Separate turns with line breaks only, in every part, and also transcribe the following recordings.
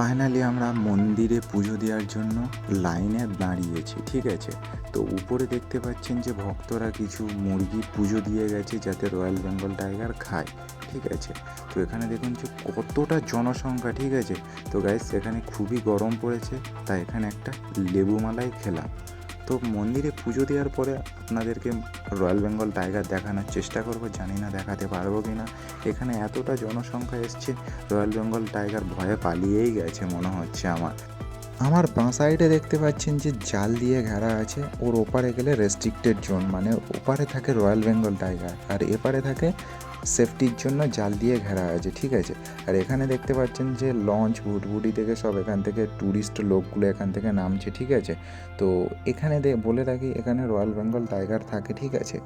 Finally আমরা মন্দিরে পুজো দেওয়ার জন্য লাইনে দাঁড়িয়েছি, ঠিক আছে? তো উপরে দেখতে পাচ্ছেন যে ভক্তরা কিছু মুরগি পুজো দিয়ে গেছে যাতে রয়্যাল বেঙ্গল টাইগার খায়, ঠিক আছে? তো এখানে দেখুন যে কতটা জনসংখ্যা, ঠিক আছে? তো গাইস এখানে খুবই গরম পড়েছে, তাই এখানে একটা লেবু মালাই খেলাম। তো মন্দিরে পুজো দেওয়ার পরে আপনাদেরকে রয়্যাল বেঙ্গল টাইগার দেখানোর চেষ্টা করব, জানি না দেখাতে পারব কি না এখানে এতটা জনসংখ্যা এসছে রয়্যাল বেঙ্গল টাইগার ভয়ে পালিয়েই গেছে মনে হচ্ছে আমার। আমার বাঁ সাইডে দেখতে পাচ্ছেন যে জাল দিয়ে ঘেরা আছে, ওর ওপারে গেলে রেস্ট্রিক্টেড জোন মানে ওপারে থাকে রয়্যাল বেঙ্গল টাইগার আর এপারে থাকে সেফটির জন্য জাল দিয়ে ঘেরা আছে, ঠিক আছে? আর এখানে দেখতে পাচ্ছেন যে লঞ্চ ভুটভুটি থেকে সব এখান থেকে ট্যুরিস্ট লোকগুলো এখান থেকে নামছে, ঠিক আছে? তো এখানে বলে রাখি, এখানে রয়্যাল বেঙ্গল টাইগার থাকে, ঠিক আছে?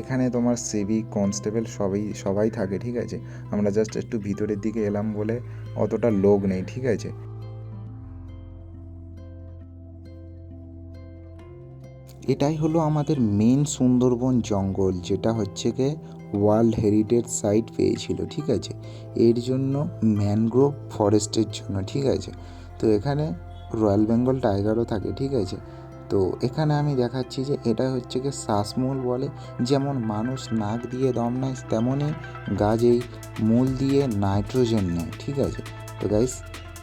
এখানে তোমার সিভিক কনস্টেবল সবই, সবাই থাকে, ঠিক আছে? আমরা জাস্ট একটু ভিতরের দিকে এলাম বলে অতটা লোক নেই, ঠিক আছে? এটাই হলো আমাদের মেন সুন্দরবন জঙ্গল, যেটা হচ্ছে গিয়ে ওয়ার্ল্ড হেরিটেজ সাইট পেয়েছিল, ঠিক আছে? এর জন্য ম্যানগ্রোভ ফরেস্টের জন্য, ঠিক আছে? তো এখানে রয়্যাল বেঙ্গল টাইগারও থাকে, ঠিক আছে? তো এখানে আমি দেখাচ্ছি যে এটা হচ্ছে গিয়ে শ্বাসমূল বলে, যেমন মানুষ নাক দিয়ে দম নেয়, তেমনই গাছ এই মূল দিয়ে নাইট্রোজেন নেয়, ঠিক আছে? তো গাইস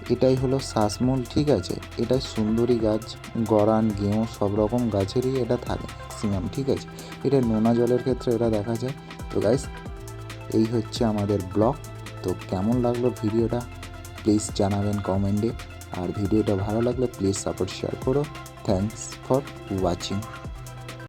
এটাই হলো শ্বাসমূল ঠিক আছে? এটা সুন্দরী গাছ, গরান গেঁয়ো সব রকম গাছেরই এটা থাকে ম্যাক্সিমাম ঠিক আছে? এটা নোনা জলের ক্ষেত্রে এটা দেখা যায়। তো গাইস এই হচ্ছে আমাদের ব্লগ। তো কেমন লাগল ভিডিওটা? প্লিজ জানাবেন কমেন্টে আর ভিডিওটা ভালো লাগলে প্লিজ সাপোর্ট শেয়ার করো। Thanks for watching